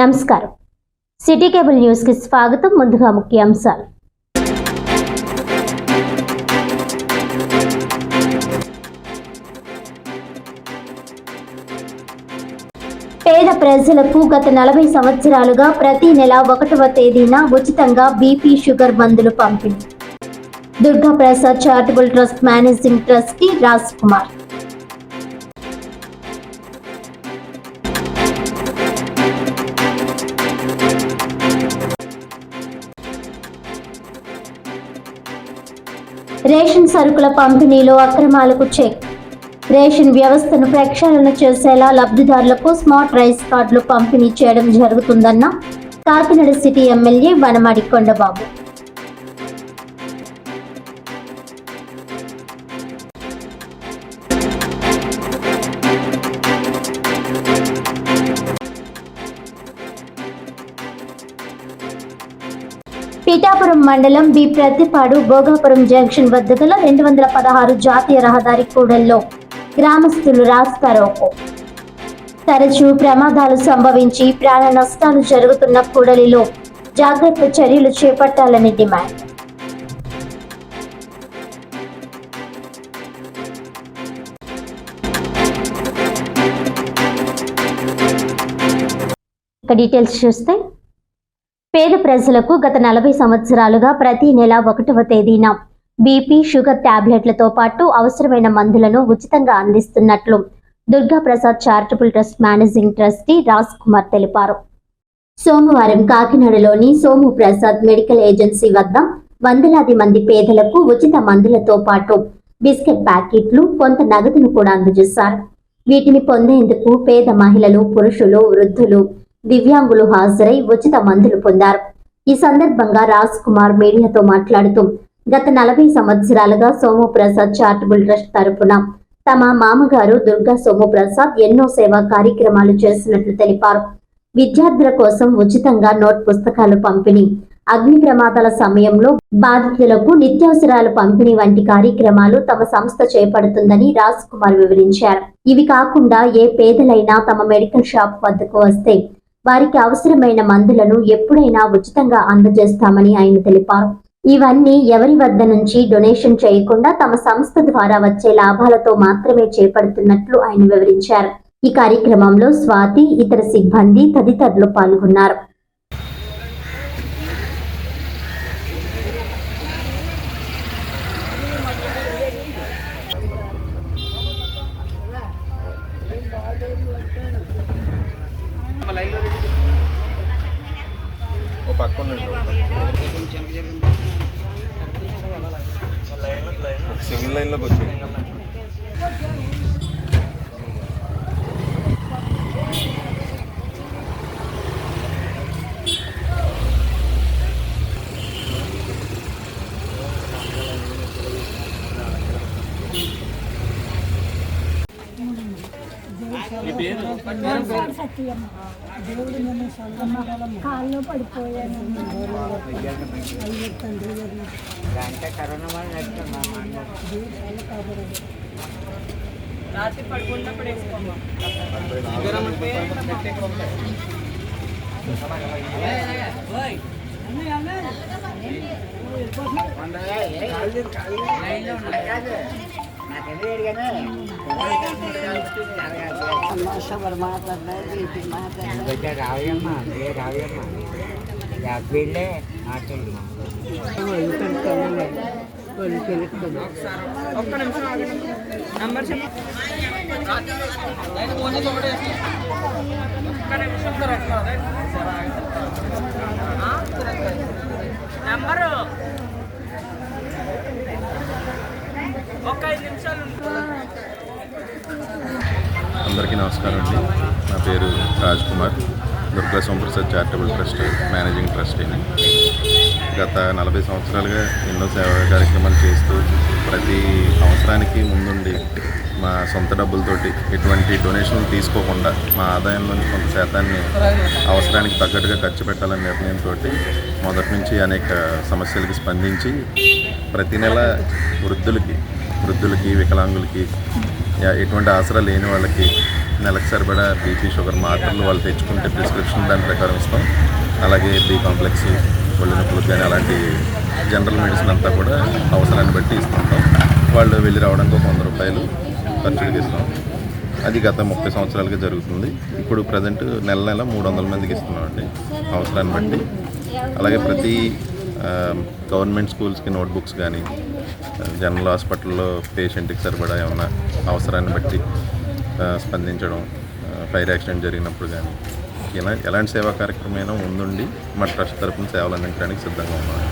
నమస్కారం. City cable న్యూస్కి స్వాగతం. ముందుగా ముఖ్యాంశాలు పేద ప్రజలకు గత నలభై సంవత్సరాలుగా ప్రతి నెల ఒకటవ తేదీన ఉచితంగా బీపీ షుగర్ మందులు పంపిణీ. Durga Prasad charitable trust managing trustee Raj Kumar. Ration సరుకుల పంపిణీలో అక్రమాలకు చెక్. రేషన్ వ్యవస్థను ప్రక్షాళన చేసేలా లబ్ధిదారులకు స్మార్ట్ రైస్ కార్డులు పంపిణీ చేయడం జరుగుతుందన్న కాకినాడ సిటీ ఎమ్మెల్యే వనమాడి కొండబాబు. పీఠాపురం మండలం బి ప్రతిపాడు భోగాపురం జంక్షన్ వద్ద గల రెండు వందల పదహారు జాతీయ రహదారి కూడల్లో గ్రామస్తులు రాస్తారోకో. తరచూ ప్రమాదాలు సంభవించి ప్రాణ నష్టాలు జరుగుతున్న కూడలిలో జాగ్రత్త చర్యలు చేపట్టాలని డిమాండ్. ఇక డీటెయిల్స్ చూస్తే పేద ప్రజలకు గత నలభై సంవత్సరాలుగా ప్రతి నెల ఒకటవ తేదీన బీపీ షుగర్ టాబ్లెట్లతో పాటు అవసరమైన మందులను ఉచితంగా అందిస్తున్నట్లు Durga Prasad charitable trust managing trustee Raj Kumar తెలిపారు. సోమవారం కాకినాడలోని సోము ప్రసాద్ మెడికల్ ఏజెన్సీ వద్ద వందలాది మంది పేదలకు ఉచిత మందులతో పాటు బిస్కెట్ ప్యాకెట్లు కొంత నగదును కూడా అందజేశారు. వీటిని పొందేందుకు పేద మహిళలు పురుషులు వృద్ధులు దివ్యాంగులు హాజరై ఉచిత మందులు పొందారు. ఈ సందర్భంగా రాజ్ కుమార్ మీడియాతో మాట్లాడుతూ గత నలభై సంవత్సరాలుగా సోమప్రసాద్ చారిటబుల్ ట్రస్ట్ తరపున తమ మామగారు దుర్గా సోమప్రసాద్ ఎన్నో సేవా కార్యక్రమాలు చేసినట్లు తెలిపారు. విద్యార్థుల కోసం ఉచితంగా నోట్ పుస్తకాలు పంపిణీ అగ్ని ప్రమాదాల సమయంలో బాధితులకు నిత్యావసరాల పంపిణీ వంటి కార్యక్రమాలు తమ సంస్థ చేపడుతుందని రాజ్ కుమార్ వివరించారు. ఇవి కాకుండా ఏ పేదలైనా తమ మెడికల్ షాప్ వద్దకు వస్తే వారికి అవసరమైన మందులను ఎప్పుడైనా ఉచితంగా అందజేస్తామని ఆయన తెలిపారు. ఇవన్నీ ఎవరి వద్ద నుంచి డొనేషన్ చేయకుండా తమ సంస్థ ద్వారా వచ్చే లాభాలతో మాత్రమే చేపడుతున్నట్లు ఆయన వివరించారు. ఈ కార్యక్రమంలో స్వాతి ఇతర సిబ్బంది తదితరులు పాల్గొన్నారు. లైన్లోకి వచ్చి కాల్లో పడిపోయాను. అంటే కరోనా వల్ల రాత్రి పడుకున్నప్పుడు వేసుకోమ్మా. నాకు మాట్లాడు ఒక్క నిమిషం ఆగండి నంబర్. ఒక్క ఐదు అందరికీ నమస్కారం అండి. నా పేరు Raj Kumar. Durga Somaprasad charitable trust managing ట్రస్టీని గత నలభై సంవత్సరాలుగా ఎన్నో సేవా కార్యక్రమాలు చేస్తూ ప్రతి అవసరానికి ముందుండి మా సొంత డబ్బులతోటి ఎటువంటి డొనేషన్లు తీసుకోకుండా మా ఆదాయంలోని కొంత శాతాన్ని అవసరానికి తగ్గట్టుగా ఖర్చు పెట్టాలనే నిర్ణయంతో మొదటి నుంచి అనేక సమస్యలకి స్పందించి ప్రతి నెల వృద్ధులకి వృద్ధులకి వికలాంగులకి ఎటువంటి ఆసరా లేని వాళ్ళకి నెలకు సరిపడా బీపీ షుగర్ మాత్రలు వాళ్ళు తెచ్చుకుంటే ప్రిస్క్రిప్షన్ దాని ప్రకారం ఇస్తాం. అలాగే బీ కాంప్లెక్స్ ఒళ్ళు నొప్పులకు కానీ అలాంటి జనరల్ మెడిసిన్ అంతా కూడా అవసరాన్ని బట్టి ఇస్తుంటాం. వాళ్ళు వెళ్ళి రావడానికి ఒక వంద రూపాయలు ఖర్చుడికి ఇస్తాం అది గత ముప్పై సంవత్సరాలుగా జరుగుతుంది. ఇప్పుడు ప్రజెంట్ నెల నెల మూడు వందల మందికి ఇస్తున్నామండి అవసరాన్ని బట్టి. అలాగే ప్రతి గవర్నమెంట్ స్కూల్స్కి నోట్బుక్స్ కానీ జనరల్ హాస్పిటల్లో పేషెంట్కి సరిపడా ఏమన్నా అవసరాన్ని బట్టి స్పందించడం ఫైర్ యాక్సిడెంట్ జరిగినప్పుడు కానీ ఇలా ఎలాంటి సేవా కార్యక్రమం అయినా ముందుండి మా ట్రస్ట్ తరపున సేవలు అందించడానికి సిద్ధంగా ఉన్నాం.